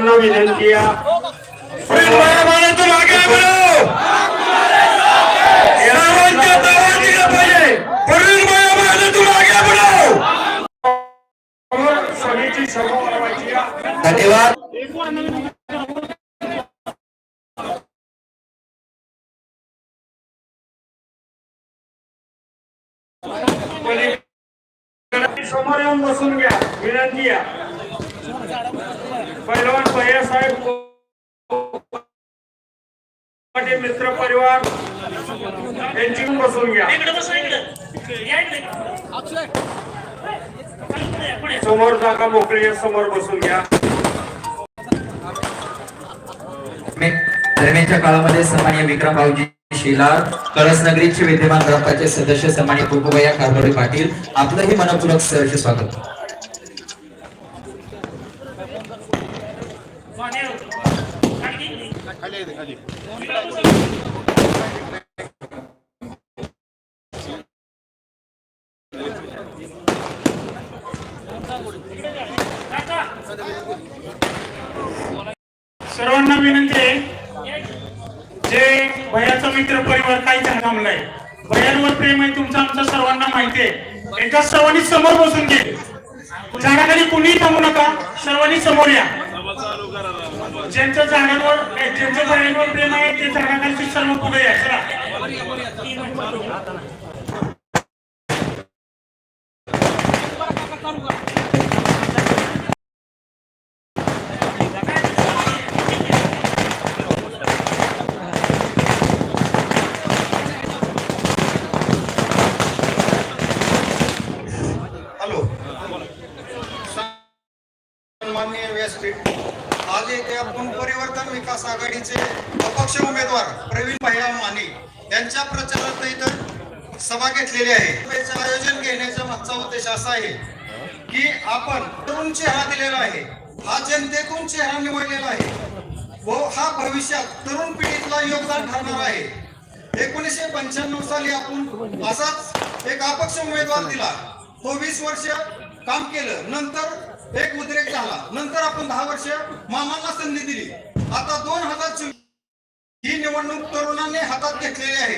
विनंती भरवायची आहे. धन्यवाद. समोर येऊन बसून घ्या. विनंती आहे. पैलवान भैयासाहेब कोकाटे मित्र परिवार यांची बसून घ्या. समोर जागा मोकळी आहे समोर बसून घ्या. दरम्यानच्या काळामध्ये सन्मान्य विक्रम भाऊजी शिलार कळस नगरीचे विद्यमान ग्रामपंचायत सदस्य सन्मान्य कुकुबया कारभारी पाटील आपलंही मनपूर्वक सहर्ष स्वागत. सर्वांना विनंती आहे जे भयाचा मित्र परिवार काही थांबलाय भयांवर प्रेम आहे तुमचं आमचं सर्वांना माहिती आहे. एका सर्वांनी समोर बसून घे. झाडाखाली कुणीही थांबू नका सर्वांनी समोर या. ज्यांचं झाडांवर ए, ज्यांचं भयांवर प्रेम आहे ते झाडाखालची सर्व पुढे या चला हॅलो सन्माननीय व्यासपीठ आज येथे आपण परिवर्तन विकास आघाडीचे अपक्ष उमेदवार प्रवीण भैया माने यांच्या प्रचारात इथं सभा घेतलेली आहे. आयोजन घेण्याचा मागचा उद्देश असा आहे की आपण तरुण चेहरा दिलेला आहे. हा जनतेतून चेहरा निवडलेला आहे. व हा भविष्यात तरुण पिढीतला योगदान ठरणार आहे. एकोणीसशे पंच्याण्णव साली आपण असाच एक अपक्ष उमेदवार दिला. तो वीस वर्ष काम केलं. नंतर एक उद्रेक झाला. नंतर आपण दहा वर्ष मामांना संधी दिली. आता दोन हजार चोवीस ही निवडणूक तरुणांनी हातात घेतलेली आहे.